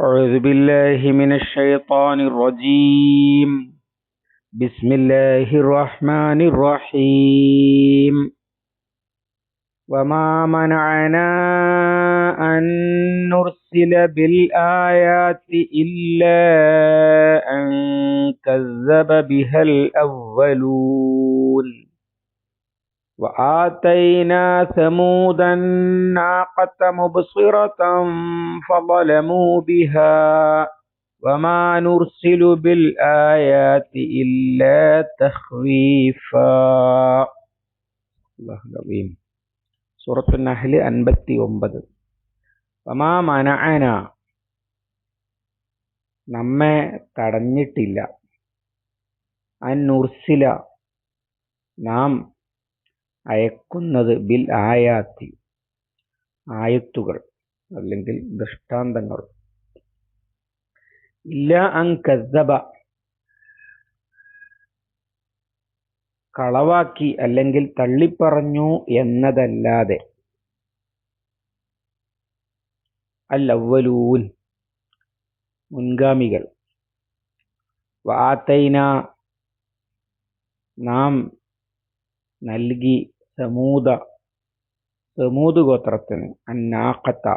أعوذ بالله من الشيطان الرجيم. بسم الله الرحمن الرحيم. وما منعنا أن نرسل بالآيات إلا أن كذب بها الأولون. وآتينا ثمود الناقة مبصرة فظلموا بها وما نرسل بالآيات إلا تخويفا الله العظيم سورة النحل أنبتي ഒമ്പത് വമാ മനഅന നമ്മെ തടഞ്ഞിട്ടില്ല അൻ നുർസില നാം അയക്കുന്നത് ബിൽ ആയാത്തി ആയത്തുകൾ അല്ലെങ്കിൽ ദൃഷ്ടാന്തങ്ങൾ. ഇല്ല അൻ കളവാക്കി അല്ലെങ്കിൽ തള്ളിപ്പറഞ്ഞു എന്നതല്ലാതെ. അല്ലവലൂൻ മുൻഗാമികൾ. വാത്തൈന നാം നൽകി സമൂത സമൂത് ഗോത്രത്തിന് അന്നാക്കത്ത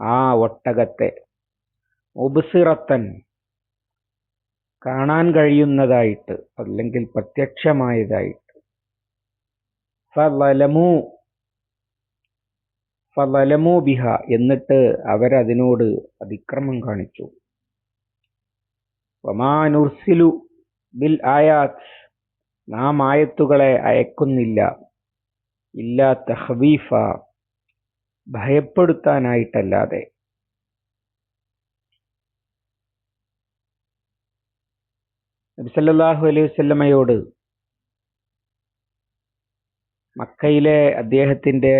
ആ ഒട്ടകത്തെ ഒബ്സിറത്തൻ കാണാൻ കഴിയുന്നതായിട്ട് അല്ലെങ്കിൽ പ്രത്യക്ഷമായതായിട്ട്. ഫലമു ഫലമു ബിഹ എന്നിട്ട് അവരതിനോട് അതിക്രമം കാണിച്ചു. ഒമാനുർസിലു ബിൽ ആയാത്ത് നാം ആയത്തുകളെ അയക്കുന്നില്ല. ഇല്ല തഹ്വീഫ ഭയപ്പെടുത്താനായിട്ടല്ലാതെ. നബിസല്ലാഹു അലൈഹി വസല്ലമയോട് മക്കയിലെ അദ്ദേഹത്തിന്റെ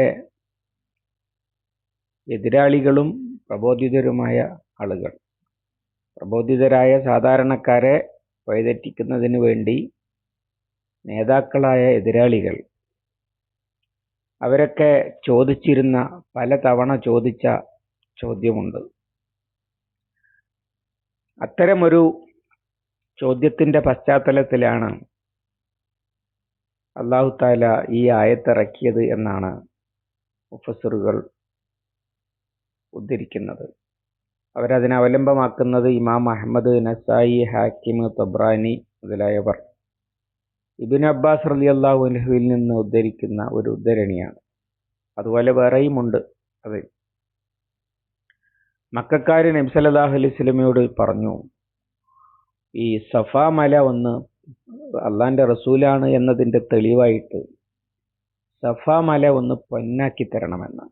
എതിരാളികളും പ്രബോധിതരുമായ ആളുകൾ. പ്രബോധിതരായ സാധാരണക്കാരെ വഴിതെറ്റിക്കുന്നതിന് വേണ്ടി നേതാക്കളായ എതിരാളികൾ അവരൊക്കെ ചോദിച്ചിരുന്ന പല തവണ ചോദിച്ച ചോദ്യമുണ്ട്. അത്തരമൊരു ചോദ്യത്തിന്റെ പശ്ചാത്തലത്തിലാണ് അള്ളാഹു താല ഈ ആയത്തിറക്കിയത് എന്നാണ് ഒഫസറുകൾ ഉദ്ധരിക്കുന്നത്. അവരതിനെ അവലംബമാക്കുന്നത് Imam Ahmad Nasai Hakim Tabrani മുതലായവർ. Ibn Abbas റലി അള്ളാഹു അലഹുവിൽ നിന്ന് ഉദ്ധരിക്കുന്ന ഒരു ഉദ്ധരണിയാണ്. അതുപോലെ വേറെയുമുണ്ട്. അത്. മക്കാര് നബി സല്ലല്ലാഹു അലൈഹി സ്വലമയോട് പറഞ്ഞു ഈ സഫ മല ഒന്ന് അള്ളാന്റെ റസൂലാണ് എന്നതിന്റെ തെളിവായിട്ട് സഫ മല ഒന്ന് പൊന്നാക്കി തരണമെന്ന്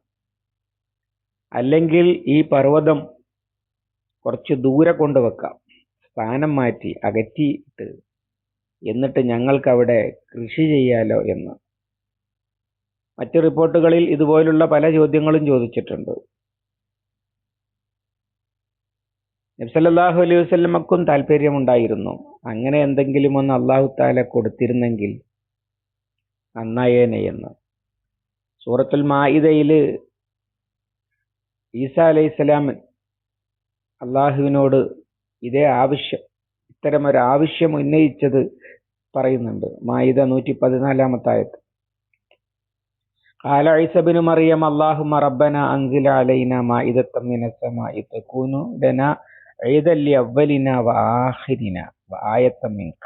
അല്ലെങ്കിൽ ഈ പർവതം കുറച്ച് ദൂരെ കൊണ്ടുവെക്കാം സ്ഥാനം മാറ്റി അകറ്റിയിട്ട് എന്നിട്ട് ഞങ്ങൾക്കവിടെ കൃഷി ചെയ്യാലോ എന്ന്. മറ്റ് റിപ്പോർട്ടുകളിൽ ഇതുപോലുള്ള പല ചോദ്യങ്ങളും ചോദിച്ചിട്ടുണ്ട്. നബ്സല്ലാഹു അലൈഹി വസ്ലമക്കും താല്പര്യമുണ്ടായിരുന്നു. അങ്ങനെ എന്തെങ്കിലും ഒന്ന് അള്ളാഹു താല കൊടുത്തിരുന്നെങ്കിൽ നന്നായേനെ എന്ന്. സൂറത്തുൽ മായിദയിൽ ഈസ അലൈഹിസ്സലാം അള്ളാഹുവിനോട് ഇതേ ആവശ്യം ഇത്തരമൊരു ആവശ്യം ഉന്നയിച്ചത് പറയുന്നുണ്ട് മായിദ നൂറ്റി പതിനാലാമത്തെ ആയത്ത് قال عيسى بن مريم اللهم ربنا أنزل علينا مائدة من السماء تكون لنا عيدا لأولنا وآخرنا وآية منك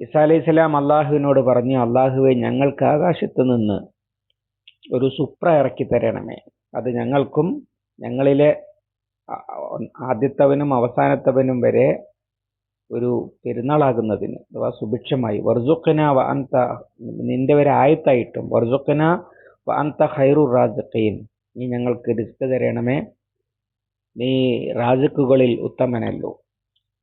ഇസ അലൈഹി സ്വലാം അള്ളാഹുവിനോട് പറഞ്ഞു അള്ളാഹുവെ ഞങ്ങൾക്ക് ആകാശത്ത് നിന്ന് ഒരു സുപ്ര ഇറക്കി തരണമേ അത് ഞങ്ങൾക്കും ഞങ്ങളിലെ ആദ്യത്തവനും അവസാനത്തവനും വരെ ഒരു പെരുന്നാളാകുന്നതിന് അഥവാ സുഭിക്ഷമായി. വർജുക്കന വ നിന്റെ വരെ ആയത്തായിട്ടും വർജുക്കന വ ഹൈറു റാജക്കീൻ നീ ഞങ്ങൾക്ക് റിസ്ക് തരണമേ. നീ റാജക്കുകളിൽ ഉത്തമനല്ലോ.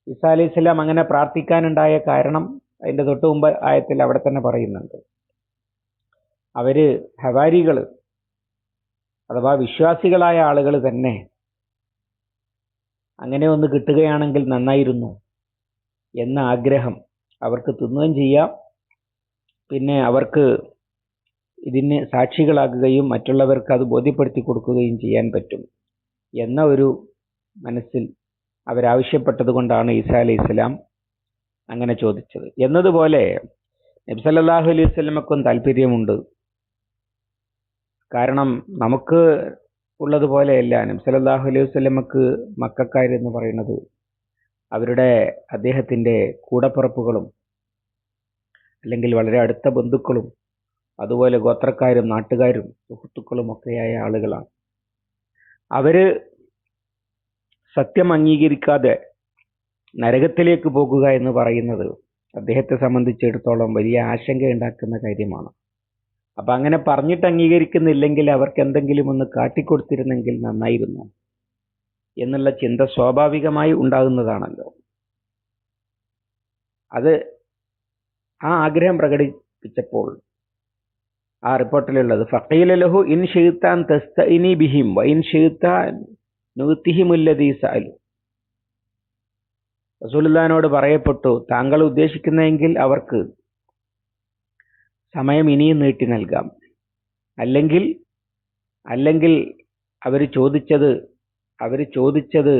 ഇസാ അലൈഹി സ്വലാം അങ്ങനെ പ്രാർത്ഥിക്കാനുണ്ടായ കാരണം അതിന്റെ തൊട്ട് മുമ്പ് ആയത്തിൽ അവിടെ തന്നെ പറയുന്നുണ്ട്. അവർ ഹവാരികൾ അഥവാ വിശ്വാസികളായ ആളുകൾ തന്നെ അങ്ങനെ ഒന്ന് കിട്ടുകയാണെങ്കിൽ നന്നായിരുന്നു എന്ന ആഗ്രഹം അവർക്ക് തിന്നുകയും ചെയ്യാം. പിന്നെ അവർക്ക് ഇതിന് സാക്ഷികളാകുകയും മറ്റുള്ളവർക്ക് അത് ബോധ്യപ്പെടുത്തി കൊടുക്കുകയും ചെയ്യാൻ പറ്റും എന്ന ഒരു മനസ്സിൽ അവരാവശ്യപ്പെട്ടത് കൊണ്ടാണ് ഈസാ അലൈഹി ഇസ്ലാം അങ്ങനെ ചോദിച്ചത്. എന്നതുപോലെ നബി സല്ലല്ലാഹു അലൈഹി സ്വലമക്കും താല്പര്യമുണ്ട്. കാരണം നമുക്ക് ഉള്ളതുപോലെയല്ല നബി സല്ലല്ലാഹു അലൈഹി വസല്ലമക്ക് മക്കാരെന്ന് പറയുന്നത് അവരുടെ അദ്ദേഹത്തിന്റെ കൂടപ്പിറപ്പുകളും അല്ലെങ്കിൽ വളരെ അടുത്ത ബന്ധുക്കളും അതുപോലെ ഗോത്രക്കാരും നാട്ടുകാരും സുഹൃത്തുക്കളും ഒക്കെയായ ആളുകളാണ്. അവർ സത്യം അംഗീകരിക്കാതെ നരകത്തിലേക്ക് പോകുക എന്ന് പറയുന്നത് അദ്ദേഹത്തെ സംബന്ധിച്ചിടത്തോളം വലിയ ആശങ്ക ഉണ്ടാക്കുന്ന കാര്യമാണ്. അപ്പൊ അങ്ങനെ പറഞ്ഞിട്ട് അംഗീകരിക്കുന്നില്ലെങ്കിൽ അവർക്ക് എന്തെങ്കിലും ഒന്ന് കാട്ടിക്കൊടുത്തിരുന്നെങ്കിൽ നന്നായിരുന്നു എന്നുള്ള ചിന്ത സ്വാഭാവികമായി ഉണ്ടാകുന്നതാണല്ലോ. അത് ആ ആഗ്രഹം പ്രകടിപ്പിച്ചപ്പോൾ ആ റിപ്പോർട്ടിലുള്ളത് ഫക്കീല ലഹു ഇൻ ഷെയ്ത്താൻ തെസ്ത ഇനി ബിഹിം വൈൻ ഷെയ്ത്താൻ നൂത്തിഹിമുല്ലദീ സാലു റസൂലുള്ളാഹിനോട് പറയപ്പെട്ടു താങ്കൾ ഉദ്ദേശിക്കുന്നെങ്കിൽ അവർക്ക് സമയം ഇനിയും നീട്ടി നൽകാം. അല്ലെങ്കിൽ അല്ലെങ്കിൽ അവർ ചോദിച്ചത് അവർ ചോദിച്ചത്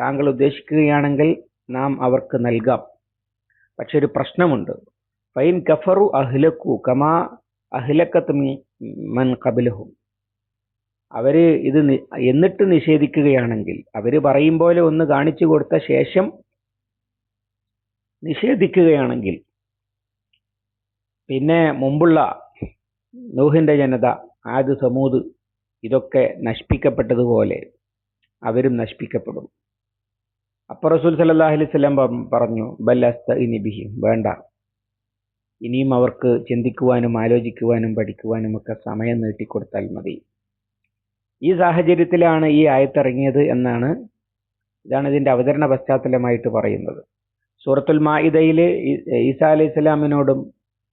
താങ്കൾ ഉദ്ദേശിക്കുകയാണെങ്കിൽ നാം അവർക്ക് നൽകാം. പക്ഷെ ഒരു പ്രശ്നമുണ്ട്. ഫൈൻ കഫറു അഹ്ലക്കു കമാ അഹ്ലക്കത്ത് മൻ കബിലഹും അവർ ഇത് എന്നിട്ട് നിഷേധിക്കുകയാണെങ്കിൽ അവർ പറയും പോലെ ഒന്ന് കാണിച്ചു കൊടുത്ത ശേഷം നിഷേധിക്കുകയാണെങ്കിൽ പിന്നെ മുമ്പുള്ള നൂഹിന്റെ ജനത ആദ് സമൂത് ഇതൊക്കെ നശിപ്പിക്കപ്പെട്ടതുപോലെ അവരും നശിപ്പിക്കപ്പെടും. അപ്പൊ റസൂൽ സല്ലല്ലാഹു അലൈഹി വസല്ലം പറഞ്ഞു ബല്ലസ്ത ഇനി ബിഹി വേണ്ട. ഇനിയും അവർക്ക് ചിന്തിക്കുവാനും ആലോചിക്കുവാനും പഠിക്കുവാനും ഒക്കെ സമയം നീട്ടിക്കൊടുത്താൽ മതി. ഈ സാഹചര്യത്തിലാണ് ഈ ആയത്തിറങ്ങിയത് എന്നാണ് ഇതാണ് ഇതിന്റെ അവതരണ പശ്ചാത്തലമായിട്ട് പറയുന്നത്. സൂറത്തുൽ മാഹിദയിൽ ഈസാ അലൈഹി സ്വലാമിനോടും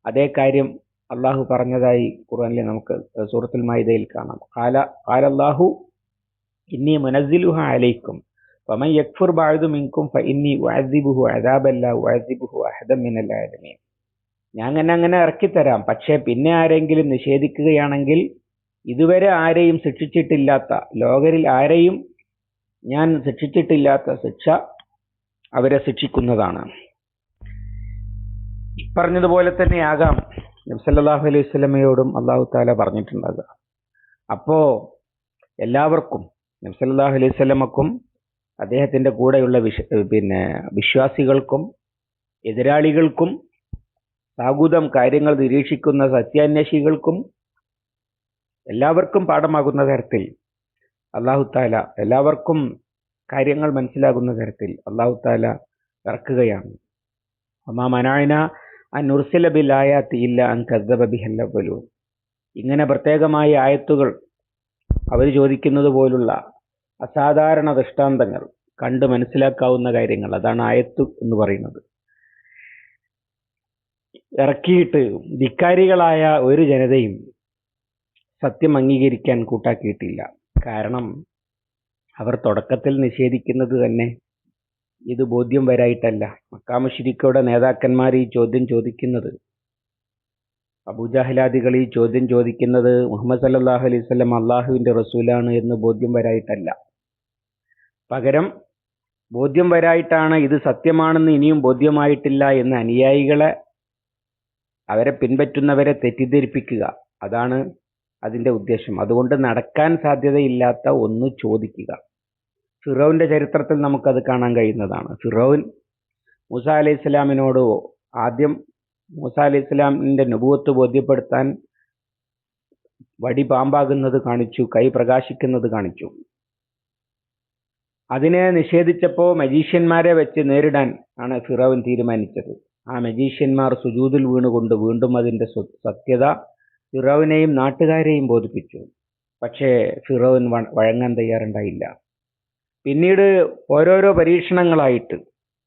അതേ കാര്യം അള്ളാഹു പറഞ്ഞതായി ഖുർആനിൽ നമുക്ക് സൂറത്തുൽ മാഇദയിൽ കാണാം. കാല കാലല്ലാഹു ഇന്നി മുനസിലുഹ അലൈക്കും വമൻ യക്ഫുർ ബഅദു മിങ്കും അദാബൻ ലാ ഉഅസിബുഹു അഹദൻ മിനൽ ആലമീൻ. ഞാൻ അങ്ങനെ അങ്ങനെ ഇറക്കിത്തരാം പക്ഷേ പിന്നെ ആരെങ്കിലും നിഷേധിക്കുകയാണെങ്കിൽ ഇതുവരെ ആരെയും ശിക്ഷിച്ചിട്ടില്ലാത്ത ലോകരിൽ ആരെയും ഞാൻ ശിക്ഷിച്ചിട്ടില്ലാത്ത ശിക്ഷ അവരെ ശിക്ഷിക്കുന്നതാണ്. പറഞ്ഞതുപോലെ തന്നെയാകാം. നബി സല്ലല്ലാഹു അലൈഹി വസല്ലമയോടും അള്ളാഹു താല പറഞ്ഞിട്ടുണ്ടാകുക അപ്പോ എല്ലാവർക്കും നബി സല്ലല്ലാഹു അലൈഹി വസല്ലമക്കും അദ്ദേഹത്തിന്റെ കൂടെയുള്ള വിശ പിന്നെ വിശ്വാസികൾക്കും എതിരാളികൾക്കും സാഗുതം കാര്യങ്ങൾ നിരീക്ഷിക്കുന്ന സത്യാന്വേഷികൾക്കും എല്ലാവർക്കും പാഠമാകുന്ന തരത്തിൽ അള്ളാഹു താല എല്ലാവർക്കും കാര്യങ്ങൾ മനസ്സിലാകുന്ന തരത്തിൽ അള്ളാഹു താല ഇറക്കുകയാണ്. അമ്മാ മനായന ഇല്ല അൻ കദ്ദബ ബിഹല്ലവലു ഇങ്ങനെ പ്രത്യേകമായ ആയത്തുകൾ അവർ ചോദിക്കുന്നത് പോലുള്ള അസാധാരണ ദൃഷ്ടാന്തങ്ങൾ കണ്ട് മനസ്സിലാക്കാവുന്ന കാര്യങ്ങൾ. അതാണ് ആയത്ത് എന്ന് പറയുന്നത്. ഇറക്കിയിട്ട് ധിക്കാരികളായ ഒരു ജനതയും സത്യം അംഗീകരിക്കാൻ കൂട്ടാക്കിയിട്ടില്ല. കാരണം അവർ തുടക്കത്തിൽ നിഷേധിക്കുന്നത് തന്നെ ഇത് ബോധ്യം വരായിട്ടല്ല. മക്കാമുഷിരിക്കയുടെ നേതാക്കന്മാർ ഈ ചോദ്യം ചോദിക്കുന്നത് അബൂജാഹിലാദികൾ ഈ ചോദ്യം ചോദിക്കുന്നത് മുഹമ്മദ് സല്ലല്ലാഹു അലൈഹി വസല്ലം അള്ളാഹുവിന്റെ റസൂലാണ് എന്ന് ബോധ്യം വരായിട്ടല്ല. പകരം ബോധ്യം വരായിട്ടാണ് ഇത് സത്യമാണെന്ന് ഇനിയും ബോധ്യമായിട്ടില്ല എന്ന് അനുയായികളെ അവരെ പിൻപറ്റുന്നവരെ തെറ്റിദ്ധരിപ്പിക്കുക. അതാണ് അതിന്റെ ഉദ്ദേശം. അതുകൊണ്ട് നടക്കാൻ സാധ്യതയില്ലാത്ത ഒന്ന് ചോദിക്കുക. ഫിറോവിന്റെ ചരിത്രത്തിൽ നമുക്കത് കാണാൻ കഴിയുന്നതാണ്. ഫിറോവിൻ മൂസ അലൈഹി ഇസ്ലാമിനോട് ആദ്യം മൂസ അലൈഹി ഇസ്ലാമിന്റെ നുപുവത്ത് ബോധ്യപ്പെടുത്താൻ വടി പാമ്പാകുന്നത് കാണിച്ചു കൈ പ്രകാശിക്കുന്നത് കാണിച്ചു. അതിനെ നിഷേധിച്ചപ്പോൾ മജീഷ്യന്മാരെ വെച്ച് നേരിടാൻ ആണ് ഫിറോവൻ തീരുമാനിച്ചത്. ആ മജീഷ്യന്മാർ സുജൂതിൽ വീണുകൊണ്ട് വീണ്ടും അതിന്റെ സത്യത ഫിറോവിനെയും നാട്ടുകാരെയും ബോധിപ്പിച്ചു. പക്ഷേ ഫിറോവിൻ വഴങ്ങാൻ തയ്യാറുണ്ടായില്ല. പിന്നീട് ഓരോരോ പരീക്ഷണങ്ങളായിട്ട്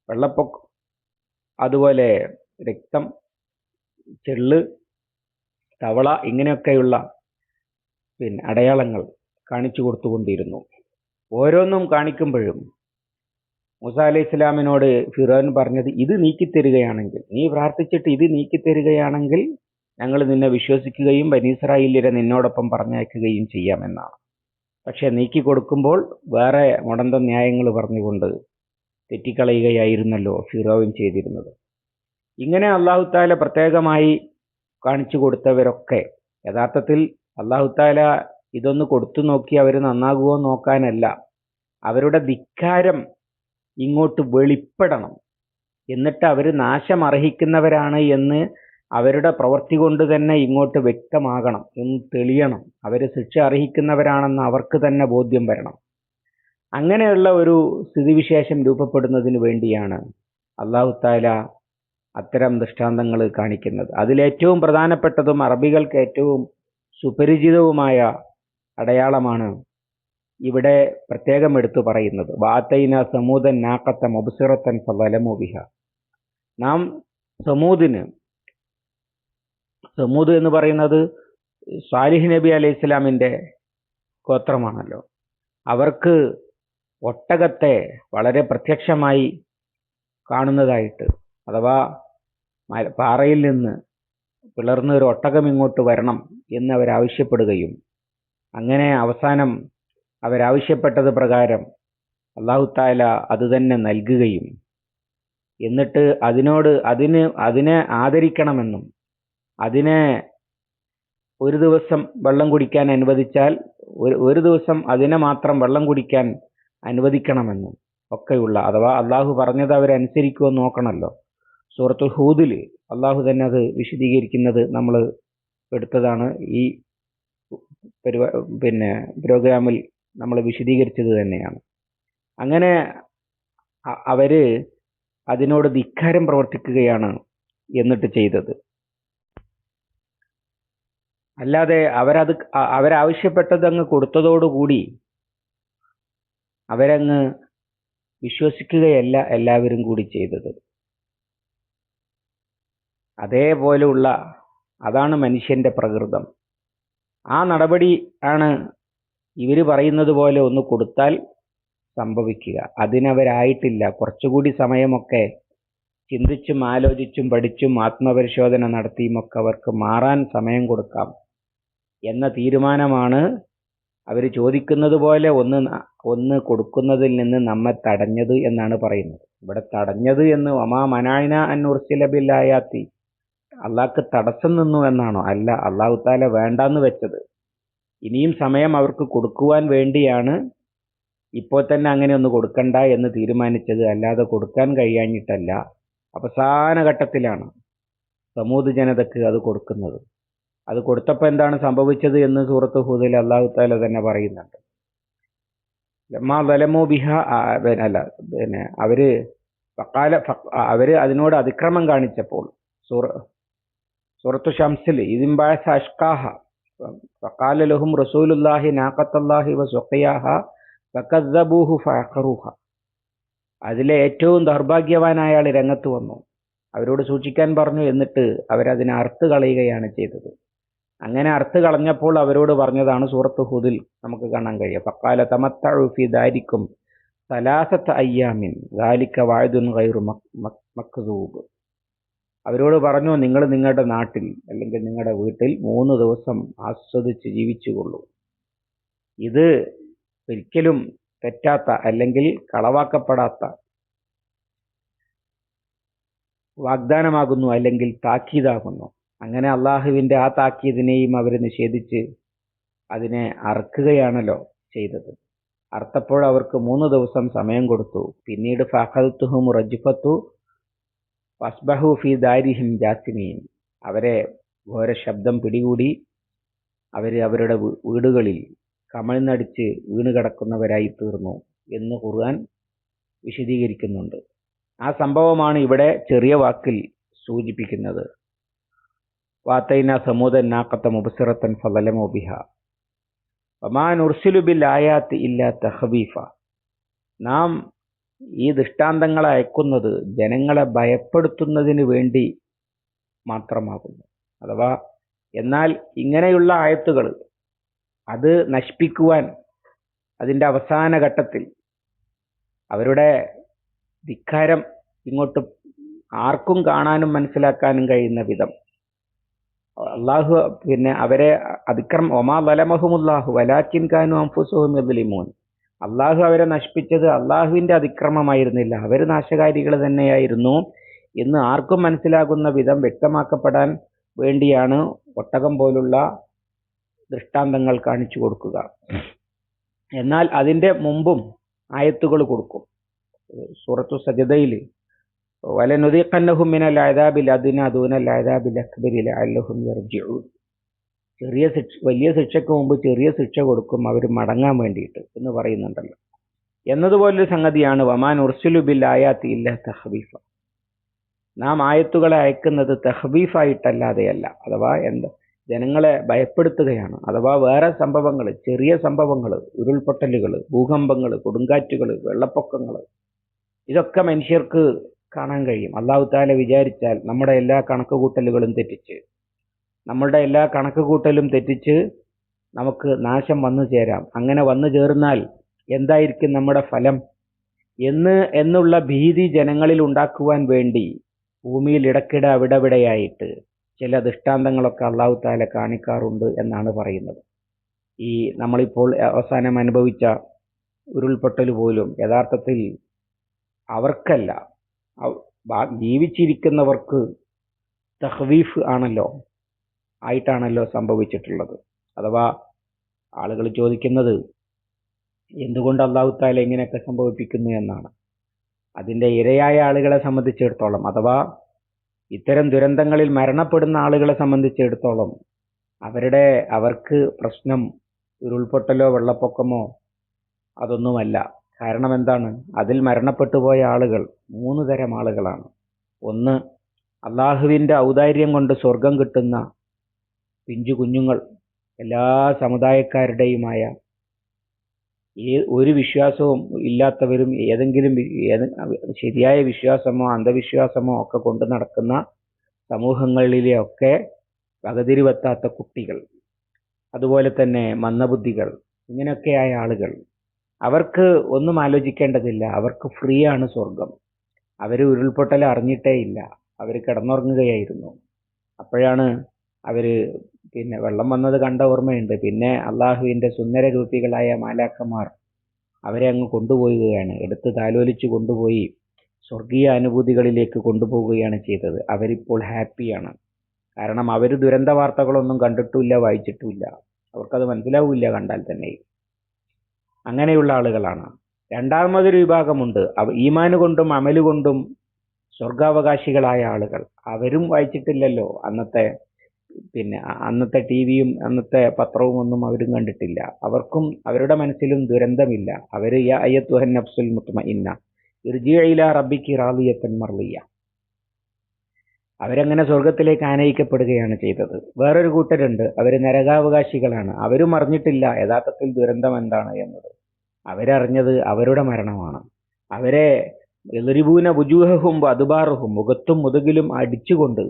വെള്ളപ്പൊക്കം അതുപോലെ രക്തം ചെള്ള് തവള ഇങ്ങനെയൊക്കെയുള്ള പിന്നെ അടയാളങ്ങൾ കാണിച്ചു കൊടുത്തുകൊണ്ടിരുന്നു. ഓരോന്നും കാണിക്കുമ്പോഴും മൂസ അലൈഹി ഇസ്ലാമിനോട് ഫിറോൻ പറഞ്ഞത് ഇത് നീക്കിത്തരികയാണെങ്കിൽ നീ പ്രാർത്ഥിച്ചിട്ട് ഇത് നീക്കിത്തരികയാണെങ്കിൽ ഞങ്ങൾ നിന്നെ വിശ്വസിക്കുകയും ബനീസ്രായില്യരെ നിന്നോടൊപ്പം പറഞ്ഞയക്കുകയും ചെയ്യാമെന്നാണ്. പക്ഷെ നീക്കി കൊടുക്കുമ്പോൾ വേറെ മുടന്ത ന്യായങ്ങൾ പറഞ്ഞുകൊണ്ട് തെറ്റിക്കളയുകയായിരുന്നല്ലോ ഫിറോവിൻ ചെയ്തിരുന്നത്. ഇങ്ങനെ അള്ളാഹുത്താല പ്രത്യേകമായി കാണിച്ചു കൊടുത്തവരൊക്കെ യഥാർത്ഥത്തിൽ അള്ളാഹുത്താല ഇതൊന്ന് കൊടുത്തു നോക്കി അവർ നന്നാകുമോ നോക്കാനല്ല അവരുടെ ധിക്കാരം ഇങ്ങോട്ട് വെളിപ്പെടണം. എന്നിട്ട് അവർ നാശം അർഹിക്കുന്നവരാണ് എന്ന് അവരുടെ പ്രവൃത്തി കൊണ്ട് തന്നെ ഇങ്ങോട്ട് വ്യക്തമാകണം. എന്ന് തെളിയണം. അവർ ശിക്ഷ അർഹിക്കുന്നവരാണെന്ന് അവർക്ക് തന്നെ ബോധ്യം വരണം. അങ്ങനെയുള്ള ഒരു സ്ഥിതിവിശേഷം രൂപപ്പെടുന്നതിന് വേണ്ടിയാണ് അള്ളാഹു താല അത്തരം ദൃഷ്ടാന്തങ്ങൾ കാണിക്കുന്നത്. അതിലേറ്റവും പ്രധാനപ്പെട്ടതും അറബികൾക്ക് ഏറ്റവും സുപരിചിതവുമായ അടയാളമാണ് ഇവിടെ പ്രത്യേകം എടുത്തു പറയുന്നത്. വാത്തൈന സമൂതൻ നാക്കത്ത മൊബുസിറത്തൻ ഫലമുബിഹ നാം സമൂദിന് സമൂദ് എന്ന് പറയുന്നത് സാലിഹ് നബി അലൈഹി ഇസ്ലാമിന്റെ ഗോത്രമാണല്ലോ. അവർക്ക് ഒട്ടകത്തെ വളരെ പ്രത്യക്ഷമായി കാണുന്നതായിട്ട് അഥവാ പാറയിൽ നിന്ന് പിളർന്ന് ഒരു ഒട്ടകം ഇങ്ങോട്ട് വരണം എന്ന് അവരാവശ്യപ്പെടുകയും അങ്ങനെ അവസാനം അവരാവശ്യപ്പെട്ടത് പ്രകാരം അള്ളാഹു താല അത് തന്നെ നൽകുകയും എന്നിട്ട് അതിനോട് അതിന് അതിനെ ആദരിക്കണമെന്നും അതിനെ ഒരു ദിവസം വെള്ളം കുടിക്കാൻ അനുവദിച്ചാൽ ഒരു ഒരു ദിവസം അതിനെ മാത്രം വെള്ളം കുടിക്കാൻ അനുവദിക്കണമെന്നും ഒക്കെയുള്ള അഥവാ അള്ളാഹു പറഞ്ഞത് അവരനുസരിക്കുമോ നോക്കണമല്ലോ. സൂറത്തുൽ ഹൂദിൽ അള്ളാഹു തന്നെ അത് വിശദീകരിക്കുന്നത് നമ്മൾ എടുത്തതാണ്. ഈ പരിപാ പിന്നെ പ്രോഗ്രാമിൽ നമ്മൾ വിശദീകരിച്ചത് തന്നെയാണ്. അങ്ങനെ അവർ അതിനോട് ധിക്കാരം പ്രവർത്തിക്കുകയാണ് എന്നിട്ട് ചെയ്തത്. അല്ലാതെ അവരത് അവരാവശ്യപ്പെട്ടത് അങ്ങ് കൊടുത്തതോടുകൂടി അവരങ്ങ് വിശ്വസിക്കുകയല്ല എല്ലാവരും കൂടി ചെയ്തത്. അതേപോലെയുള്ള അതാണ് മനുഷ്യന്റെ പ്രകൃതം. ആ നടപടി ആണ് ഇവർ പറയുന്നത് പോലെ ഒന്ന് കൊടുത്താൽ സംഭവിക്കുക. അതിനവരായിട്ടില്ല. കുറച്ചുകൂടി സമയമൊക്കെ ചിന്തിച്ചും ആലോചിച്ചും പഠിച്ചും ആത്മപരിശോധന നടത്തിയും ഒക്കെ അവർക്ക് മാറാൻ സമയം കൊടുക്കാം. എന്ന തീരുമാനമാണ് അവർ ചോദിക്കുന്നത് പോലെ ഒന്ന് ഒന്ന് കൊടുക്കുന്നതിൽ നിന്ന് നമ്മെ തടഞ്ഞത് എന്നാണ് പറയുന്നത്. ഇവിടെ തടഞ്ഞത് എന്ന് ഒമാ മനായന അന്നുർസിലബില്ലായാത്തി അള്ളാഹ്ക്ക് തടസ്സം നിന്നു എന്നാണോ? അല്ല അള്ളാഹു താല വേണ്ടാന്ന് വെച്ചത്. ഇനിയും സമയം അവർക്ക് കൊടുക്കുവാൻ വേണ്ടിയാണ് ഇപ്പോൾ തന്നെ അങ്ങനെ ഒന്ന് കൊടുക്കണ്ട എന്ന് തീരുമാനിച്ചത്. അല്ലാതെ കൊടുക്കാൻ കഴിയാഞ്ഞിട്ടല്ല. അവസാന ഘട്ടത്തിലാണ് സമൂത് ജനതക്ക് അത് കൊടുക്കുന്നത്. അത് കൊടുത്തപ്പോൾ എന്താണ് സംഭവിച്ചത് എന്ന് സൂറത്ത് ഹൂദിൽ അള്ളാഹു താല തന്നെ പറയുന്നുണ്ട്. ലമ്മാ വലമോ ബിഹ അല്ല പിന്നെ അവർ ഫക്കാല അവർ അതിനോട് അതിക്രമം കാണിച്ചപ്പോൾ സൂറ സൂറത്തു ഷംസിൽ ഇതിംബായസ അഷ്കാഹ ഫക്കാല ലഹും റസൂലുല്ലാഹി നാക്കത്തല്ലാഹി വസുഖിയാഹ ഫക്കദ്ദബൂഹു ഫഅഖറൂഹ. അതിലെ ഏറ്റവും ദൗർഭാഗ്യവാനായ ആൾ രംഗത്ത് വന്നു. അവരോട് സൂക്ഷിക്കാൻ പറഞ്ഞു എന്നിട്ട് അവരതിനെ അറുത്ത് കളയുകയാണ് ചെയ്തത്. അങ്ങനെ അർത്ഥ കളഞ്ഞപ്പോൾ അവരോട് പറഞ്ഞതാണ് സൂറത്ത് ഹുദിൽ നമുക്ക് കാണാൻ കഴിയുക. പക്കാല തമത്തഴുഫി ദാരിക്കും സലാസത്ത് അയ്യാമിൻ ദാലിക്ക വാഴുതുൻ കയറു മക്സൂബ് അവരോട് പറഞ്ഞു നിങ്ങൾ നിങ്ങളുടെ നാട്ടിൽ അല്ലെങ്കിൽ നിങ്ങളുടെ വീട്ടിൽ മൂന്ന് ദിവസം ആസ്വദിച്ച് ജീവിച്ചുകൊള്ളൂ. ഇത് ഒരിക്കലും തെറ്റാത്ത അല്ലെങ്കിൽ കളവാക്കപ്പെടാത്ത വാഗ്ദാനമാകുന്നു അല്ലെങ്കിൽ താക്കീതാകുന്നു. അങ്ങനെ അള്ളാഹുവിന്റെ ആ താക്കീതിനെയും അവർ നിഷേധിച്ച് അതിനെ അറക്കുകയാണല്ലോ ചെയ്തത്. അർത്തപ്പോൾ അവർക്ക് മൂന്ന് ദിവസം സമയം കൊടുത്തു. പിന്നീട് ഫഹൽത്തുഹും റജിഫത്തു ഫസ്ബഹു ഫി ദാരിഹിം ജാസിമീൻ. അവരെ ഘോര ശബ്ദം പിടികൂടി അവർ അവരുടെ വീടുകളിൽ കമഴ്ന്നടിച്ച് വീണ് കിടക്കുന്നവരായി തീർന്നു എന്ന് ഖുർആൻ വിശദീകരിക്കുന്നുണ്ട്. ആ സംഭവമാണ് ഇവിടെ ചെറിയ വാക്കിൽ സൂചിപ്പിക്കുന്നത്. വാത്തൈന സമൂതൻ നാക്കത്ത മുബസിറത്തൻ ഫലമോ ബിഹ. ഒമാൻ ഉർസിലുബിൽ ആയാത്ത് ഇല്ല തഹബീഫ നാം ഈ ദൃഷ്ടാന്തങ്ങൾ അയക്കുന്നത് ജനങ്ങളെ ഭയപ്പെടുത്തുന്നതിന് വേണ്ടി മാത്രമാകുന്നു. അഥവാ എന്നാൽ ഇങ്ങനെയുള്ള ആയത്തുകൾ അത് നശിപ്പിക്കുവാൻ അതിന്റെ അവസാന ഘട്ടത്തിൽ അവരുടെ ധിക്കാരം ഇങ്ങോട്ട് ആർക്കും കാണാനും മനസ്സിലാക്കാനും കഴിയുന്ന വിധം അള്ളാഹു പിന്നെ അവരെ അതിക്രം ഒമാ വലമഹുമുല്ലാഹു വലാക്കിൻ കാനു അംഫുസുഹും യദ്ലിമൂൻ. അള്ളാഹു അവരെ നശിപ്പിച്ചത് അള്ളാഹുവിന്റെ അതിക്രമമായിരുന്നില്ല. അവർ നാശകാരികൾ തന്നെയായിരുന്നു. എന്ന് ആർക്കും മനസ്സിലാകുന്ന വിധം വ്യക്തമാക്കപ്പെടാൻ വേണ്ടിയാണ് ഒട്ടകം പോലുള്ള ദൃഷ്ടാന്തങ്ങൾ കാണിച്ചു കൊടുക്കുക. എന്നാൽ അതിന്റെ മുമ്പും ആയത്തുകൾ കൊടുക്കും. സൂറത്തു സജദയിൽ വലനുദീഖന്നഹും മിനൽ അദാബിൽ അദ്ന ദൂനൽ അദാബിൽ അക്ബരി ലഅല്ലഹും യർജിഊൻ ചെറിയ ശിക്ഷ വലിയ ശിക്ഷയ്ക്ക് മുമ്പ് ചെറിയ ശിക്ഷ കൊടുക്കും അവർ മടങ്ങാൻ വേണ്ടിയിട്ട് എന്ന് പറയുന്നുണ്ടല്ലോ. എന്നതുപോലൊരു സംഗതിയാണ് വമാൻ ഉർസുലു ബിൽ ആയാത്തി ഇല്ല തഹബീഫ നാം ആയത്തുകളെ അയക്കുന്നത് തഹബീഫായിട്ടല്ലാതെയല്ല അഥവാ എന്താ ജനങ്ങളെ ഭയപ്പെടുത്തുകയാണ്. അഥവാ വേറെ സംഭവങ്ങൾ ചെറിയ സംഭവങ്ങൾ ഉരുൾപൊട്ടലുകൾ ഭൂകമ്പങ്ങൾ കൊടുങ്കാറ്റുകൾ വെള്ളപ്പൊക്കങ്ങൾ ഇതൊക്കെ മനുഷ്യർക്ക് കാണാൻ കഴിയും. അള്ളാഹു താല വിചാരിച്ചാൽ നമ്മുടെ എല്ലാ കണക്കുകൂട്ടലുകളും തെറ്റിച്ച് നമ്മളുടെ എല്ലാ കണക്കുകൂട്ടലും തെറ്റിച്ച് നമുക്ക് നാശം വന്നു ചേരാം. അങ്ങനെ വന്നു ചേർന്നാൽ എന്തായിരിക്കും നമ്മുടെ ഫലം? എന്ന് എന്നുള്ള ഭീതി ജനങ്ങളിൽ ഉണ്ടാക്കുവാൻ വേണ്ടി ഭൂമിയിൽ ഇടക്കിട അവിടെവിടെയായിട്ട് ചില ദൃഷ്ടാന്തങ്ങളൊക്കെ അള്ളാഹു താല കാണിക്കാറുണ്ട് എന്നാണ് പറയുന്നത്. ഈ നമ്മളിപ്പോൾ അവസാനം അനുഭവിച്ച ഉരുൾപൊട്ടൽ പോലും യഥാർത്ഥത്തിൽ അവർക്കല്ല ജീവിച്ചിരിക്കുന്നവർക്ക് തഹ്വീഫ് ആണല്ലോ ആയിട്ടാണല്ലോ സംഭവിച്ചിട്ടുള്ളത്. അഥവാ ആളുകൾ ചോദിക്കുന്നത് എന്തുകൊണ്ട് അള്ളാഹു താല ഇങ്ങനെയൊക്കെ സംഭവിപ്പിക്കുന്നു എന്നാണ്. അതിന്റെ ഇരയായ ആളുകളെ സംബന്ധിച്ചിടത്തോളം അഥവാ ഇത്തരം ദുരന്തങ്ങളിൽ മരണപ്പെടുന്ന ആളുകളെ സംബന്ധിച്ചിടത്തോളം അവരുടെ അവർക്ക് പ്രശ്നം ഉരുൾപൊട്ടലോ വെള്ളപ്പൊക്കമോ അതൊന്നുമല്ല. കാരണം എന്താണ് അതിൽ മരണപ്പെട്ടു പോയ ആളുകൾ മൂന്ന് തരം ആളുകളാണ്. ഒന്ന് അള്ളാഹുവിന്റെ ഔദാര്യം കൊണ്ട് സ്വർഗം കിട്ടുന്ന പിഞ്ചു കുഞ്ഞുങ്ങൾ എല്ലാ സമുദായക്കാരുടെയുമായ ഏ ഒരു വിശ്വാസവും ഇല്ലാത്തവരും ഏതെങ്കിലും ശരിയായ വിശ്വാസമോ അന്ധവിശ്വാസമോ ഒക്കെ കൊണ്ട് നടക്കുന്ന സമൂഹങ്ങളിലെയൊക്കെ വകതിരിവെത്താത്ത കുട്ടികൾ. അതുപോലെ തന്നെ മന്ദബുദ്ധികൾ. ഇങ്ങനെയൊക്കെയായ ആളുകൾ. അവർക്ക് ഒന്നും ആലോചിക്കേണ്ടതില്ല. അവർക്ക് ഫ്രീ ആണ് സ്വർഗം അവർ ഉരുൾപൊട്ടൽ അറിഞ്ഞിട്ടേ ഇല്ല. അവർ കിടന്നുറങ്ങുകയായിരുന്നു. അപ്പോഴാണ് അവർ പിന്നെ വെള്ളം വന്നത് കണ്ട ഓർമ്മയുണ്ട്. പിന്നെ അള്ളാഹുവിന്റെ സുന്ദര രൂപികളായ മാലാക്കന്മാർ അവരെ അങ്ങ് കൊണ്ടുപോവുകയാണ്. എടുത്ത് താലോലിച്ച് കൊണ്ടുപോയി സ്വർഗീയ അനുഭൂതികളിലേക്ക് കൊണ്ടുപോവുകയാണ് ചെയ്തത്. അവരിപ്പോൾ ഹാപ്പിയാണ് കാരണം അവർ ദുരന്ത വാർത്തകളൊന്നും കണ്ടിട്ടുമില്ല വായിച്ചിട്ടുമില്ല. അവർക്കത് മനസ്സിലാവില്ല കണ്ടാൽ തന്നെ. അങ്ങനെയുള്ള ആളുകളാണ്. രണ്ടാമതൊരു വിഭാഗമുണ്ട്. ഈമാന് കൊണ്ടും അമലുകൊണ്ടും സ്വർഗാവകാശികളായ ആളുകൾ. അവരും വായിച്ചിട്ടില്ലല്ലോ. അന്നത്തെ പിന്നെ അന്നത്തെ ടി വിയും അന്നത്തെ പത്രവും ഒന്നും അവരും കണ്ടിട്ടില്ല. അവർക്കും അവരുടെ മനസ്സിലും ദുരന്തമില്ല. അവർ അയ്യത്തുഹൻ നഫ്സുൽ മുത്മഇന്ന. ഇർജിയില റബ്ബിക്ക് റാദിയത്തൻ മർലിയ അവരങ്ങനെ സ്വർഗത്തിലേക്ക് ആനയിക്കപ്പെടുകയാണ് ചെയ്തത്. വേറൊരു കൂട്ടരുണ്ട്. അവർ നരകാവകാശികളാണ്. അവരും അറിഞ്ഞിട്ടില്ല യഥാർത്ഥത്തിൽ ദുരന്തം എന്താണ് എന്നത്. അവരറിഞ്ഞത് അവരുടെ മരണമാണ്. അവരെ എതിരിപൂന ഉജൂഹവും അതുബാറുഹും മുഖത്തും മുതുകിലും അടിച്ചുകൊണ്ട്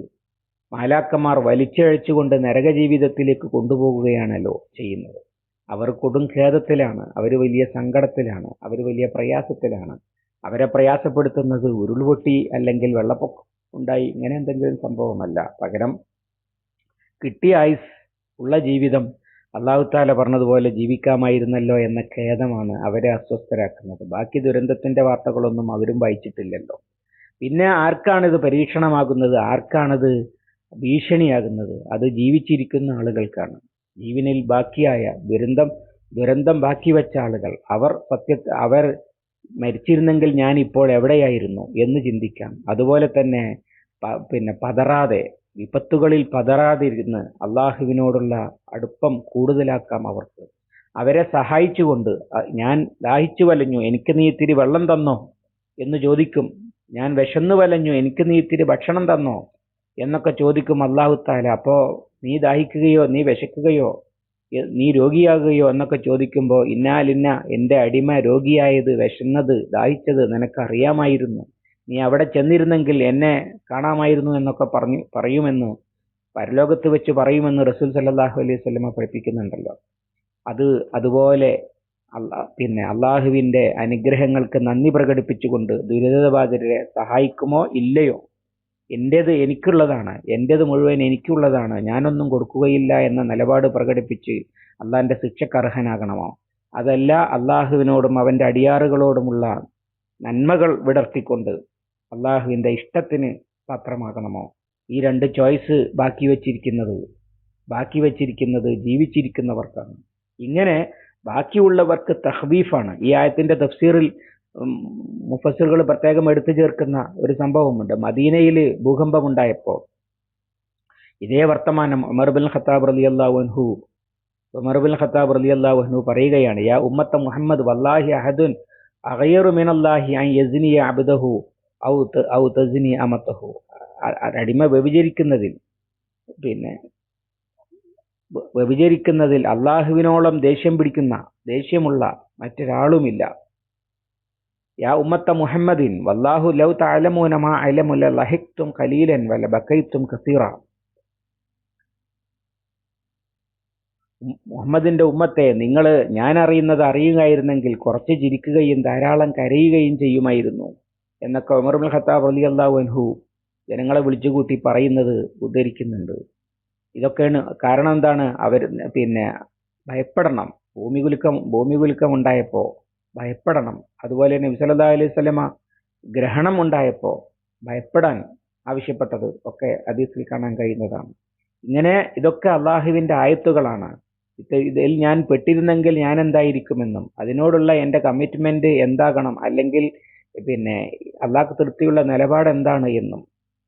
മാലാക്കന്മാർ വലിച്ചഴച്ചുകൊണ്ട് നരകജീവിതത്തിലേക്ക് കൊണ്ടുപോകുകയാണല്ലോ ചെയ്യുന്നത്. അവർ കൊടും ഖേദത്തിലാണ്. അവർ വലിയ സങ്കടത്തിലാണ്. അവർ വലിയ പ്രയാസത്തിലാണ്. അവരെ പ്രയാസപ്പെടുത്തുന്നത് ഉരുൾപൊട്ടി അല്ലെങ്കിൽ വെള്ളപ്പൊക്കം. ഉണ്ടായി. ഇങ്ങനെ എന്തെങ്കിലും സംഭവമല്ല. പകരം കിട്ടിയ ആയുസ് ഉള്ള ജീവിതം അള്ളാഹുത്താല പറഞ്ഞതുപോലെ ജീവിക്കാമായിരുന്നല്ലോ എന്ന ഖേദമാണ് അവരെ അസ്വസ്ഥരാക്കുന്നത്. ബാക്കി ദുരന്തത്തിന്റെ വാർത്തകളൊന്നും അവരും വായിച്ചിട്ടില്ലല്ലോ. പിന്നെ ആർക്കാണിത് പരീക്ഷണമാകുന്നത്? ആർക്കാണിത് ഭീഷണിയാകുന്നത്? അത് ജീവിച്ചിരിക്കുന്ന ആളുകൾക്കാണ്. ജീവനിൽ ബാക്കിയായ ദുരന്തം ദുരന്തം ബാക്കി വെച്ച ആളുകൾ. അവർ സത്യ അവർ മരിച്ചിരുന്നെങ്കിൽ ഞാൻ ഇപ്പോൾ എവിടെയായിരുന്നു എന്ന് ചിന്തിക്കാം. അതുപോലെ തന്നെ പിന്നെ പതറാതെ വിപത്തുകളിൽ പതറാതിരുന്ന് അള്ളാഹുവിനോടുള്ള അടുപ്പം കൂടുതലാക്കാം അവർക്ക്. അവരെ സഹായിച്ചുകൊണ്ട് ഞാൻ ദാഹിച്ചു വലഞ്ഞു എനിക്ക് നീ ഇത്തിരി വെള്ളം തന്നോ എന്ന് ചോദിക്കും. ഞാൻ വിശന്നു വലഞ്ഞു എനിക്ക് നീ ഇത്തിരി ഭക്ഷണം തന്നോ എന്നൊക്കെ ചോദിക്കും അള്ളാഹു താല അപ്പോ നീ ദാഹിക്കുകയോ നീ വിശക്കുകയോ നീ രോഗിയാകുകയോ എന്നൊക്കെ ചോദിക്കുമ്പോൾ ഇന്നാലിന്ന എന്റെ അടിമ രോഗിയായത് വിശന്നത് ദാഹിച്ചത് നിനക്കറിയാമായിരുന്നു. നീ അവിടെ ചെന്നിരുന്നെങ്കിൽ എന്നെ കാണാമായിരുന്നു എന്നൊക്കെ പറഞ്ഞു പറയുമെന്ന് പരലോകത്ത് വെച്ച് പറയുമെന്ന് റസൂൽ സല്ലാഹു അലൈഹി സ്വലമ പഠിപ്പിക്കുന്നുണ്ടല്ലോ. അത് അതുപോലെ അള്ളാ പിന്നെ അള്ളാഹുവിന്റെ അനുഗ്രഹങ്ങൾക്ക് നന്ദി പ്രകടിപ്പിച്ചുകൊണ്ട് ദുരിതബാധിതരെ സഹായിക്കുമോ ഇല്ലയോ? എന്റേത് എനിക്കുള്ളതാണ് എന്റേത് മുഴുവൻ എനിക്കുള്ളതാണ് ഞാനൊന്നും കൊടുക്കുകയില്ല എന്ന നിലപാട് പ്രകടിപ്പിച്ച് അള്ളാഹിന്റെ ശിക്ഷക്ക് അർഹനാകണമോ? അതല്ല അള്ളാഹുവിനോടും അവന്റെ അടിയാറുകളോടുമുള്ള നന്മകൾ വിടർത്തിക്കൊണ്ട് അള്ളാഹുവിന്റെ ഇഷ്ടത്തിന് പാത്രമാകണമോ? ഈ രണ്ട് ചോയ്സ് ബാക്കി വച്ചിരിക്കുന്നത് ബാക്കി വച്ചിരിക്കുന്നത് ജീവിച്ചിരിക്കുന്നവർക്കാണ്. ഇങ്ങനെ ബാക്കിയുള്ളവർക്ക് തഹ്ബീഫാണ് ഈ ആയത്തിന്റെ തഫ്സീറിൽ മുഫസ്സിറുകൾ പ്രത്യേകം എടുത്തു ചേർക്കുന്ന ഒരു സംഭവമുണ്ട്. മദീനയിൽ ഭൂകമ്പമുണ്ടായപ്പോൾ ഇതേ വർത്തമാനം ഉമർ ബിൻ ഖത്താബ് റലി അള്ളാഹു ഉമർ ബിൻ ഖത്താബ് റലി അള്ളാഹു പറയുകയാണ് യാ ഉമ്മത്ത മുഹമ്മദ് വല്ലാഹി അഹദുൻ അഗയറു മിനല്ലാഹി അൻ യസ്നിയ അബ്ദഹു ഔ ഔ തസിനി അമത്തഹു. അടിമ വ്യഭിചരിക്കുന്നതിൽ പിന്നെ വ്യഭിചരിക്കുന്നതിൽ അള്ളാഹുവിനോളം ദേഷ്യം പിടിക്കുന്ന ദേഷ്യമുള്ള മറ്റൊരാളുമില്ല. യാ ഉമ്മത്ത മുഹമ്മദിൻ വല്ലാഹു ലൗ തഅലമൂന മാ അലമുല ലഹിക്തും ഖലീലൻ വല ബക്കൈത്തും കസീറ. മുഹമ്മദിന്റെ ഉമ്മത്തെ നിങ്ങൾ ഞാൻ അറിയുന്നത് അറിയുകയായിരുന്നെങ്കിൽ കുറച്ച് ചിരിക്കുകയും ധാരാളം കരയുകയും ചെയ്യുമായിരുന്നു. എന്നൊക്കെ ഉമർ ബിൻ ഖത്താബ് റളിയല്ലാഹു അള്ളാഹു അൻഹു ജനങ്ങളെ വിളിച്ചുകൂട്ടി പറയുന്നത് ഉദ്ധരിക്കുന്നുണ്ട്. ഇതൊക്കെയാണ് കാരണം എന്താണ്? അവർ പിന്നെ ഭയപ്പെടണം. ഭൂമി കുലുക്കം ഭൂമി കുലുക്കം ഉണ്ടായപ്പോൾ ഭയപ്പെടണം. അതുപോലെ തന്നെ വിസലല്ലാ അലൈഹി സ്വലമ ഗ്രഹണം ഉണ്ടായപ്പോൾ ഭയപ്പെടാൻ ആവശ്യപ്പെട്ടത് ഒക്കെ അതീസിൽ കാണാൻ കഴിയുന്നതാണ്. ഇങ്ങനെ ഇതൊക്കെ അള്ളാഹുവിന്റെ ആയത്തുകളാണ്. ഇതിൽ ഞാൻ പെട്ടിരുന്നെങ്കിൽ ഞാൻ എന്തായിരിക്കുമെന്നും അതിനോടുള്ള എന്റെ കമ്മിറ്റ്മെന്റ് എന്താകണം അല്ലെങ്കിൽ പിന്നെ അള്ളാഹ് തൃപ്തിയുള്ള നിലപാട് എന്താണ് എന്നും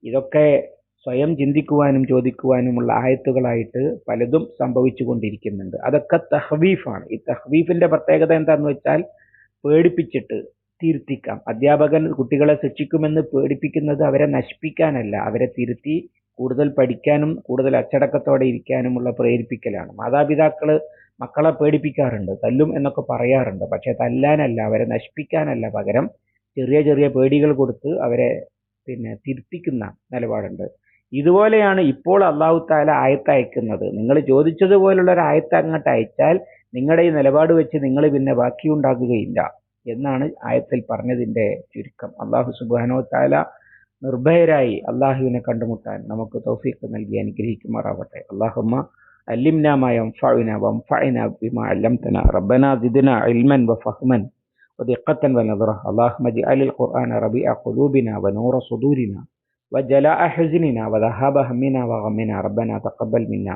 ഇതൊക്കെ സ്വയം ചിന്തിക്കുവാനും ചോദിക്കുവാനുമുള്ള ആയത്തുകളായിട്ട് പലതും സംഭവിച്ചു കൊണ്ടിരിക്കുന്നുണ്ട് അതൊക്കെ തഹ്വീഫാണ്. ഈ തഹ്വീഫിന്റെ പ്രത്യേകത എന്താന്ന് വെച്ചാൽ പേടിപ്പിച്ചിട്ട് തിരുത്തിക്കാം. അധ്യാപകൻ കുട്ടികളെ ശിക്ഷിക്കുമെന്ന് പേടിപ്പിക്കുന്നത് അവരെ നശിപ്പിക്കാനല്ല. അവരെ തിരുത്തി കൂടുതൽ പഠിക്കാനും കൂടുതൽ അച്ചടക്കത്തോടെ ഇരിക്കാനുമുള്ള പ്രേരിപ്പിക്കലാണ്. മാതാപിതാക്കൾ മക്കളെ പേടിപ്പിക്കാറുണ്ട്. തല്ലും എന്നൊക്കെ പറയാറുണ്ട്. പക്ഷെ തല്ലാനല്ല അവരെ നശിപ്പിക്കാനല്ല പകരം ചെറിയ ചെറിയ പേടികൾ കൊടുത്ത് അവരെ പിന്നെ തിരുത്തിക്കുന്ന നിലപാടുണ്ട്. ഇതുപോലെയാണ് ഇപ്പോൾ അള്ളാഹു താല ആയത്ത് അയക്കുന്നത് നിങ്ങൾ ചോദിച്ചതുപോലുള്ള ഒരു ആയത്ത് അങ്ങോട്ട് അയച്ചാൽ നിങ്ങളുടെ ഈ നിലപാട് വെച്ച് നിങ്ങൾ പിന്നെ ബാക്കിയുണ്ടാകുകയില്ല എന്നാണ് ആയത്തിൽ പറഞ്ഞതിന്റെ ചുരുക്കം അള്ളാഹു സുബാനോ താല നിർഭയരായി അള്ളാഹുവിനെ കണ്ടുമുട്ടാൻ നമുക്ക് തൗഫീഖ് നൽകി അനുഗ്രഹിക്കുമാറാവട്ടെ അള്ളാഹുമ്മ علمنا ما ينفعنا وانفعنا بما علمتنا ربنا زدنا علما وفهما ودقة ونظرة اللهم اجعل القرآن ربيع قلوبنا ونور صدورنا وجلاء حزننا وذهاب همنا وغمنا ربنا تقبل منا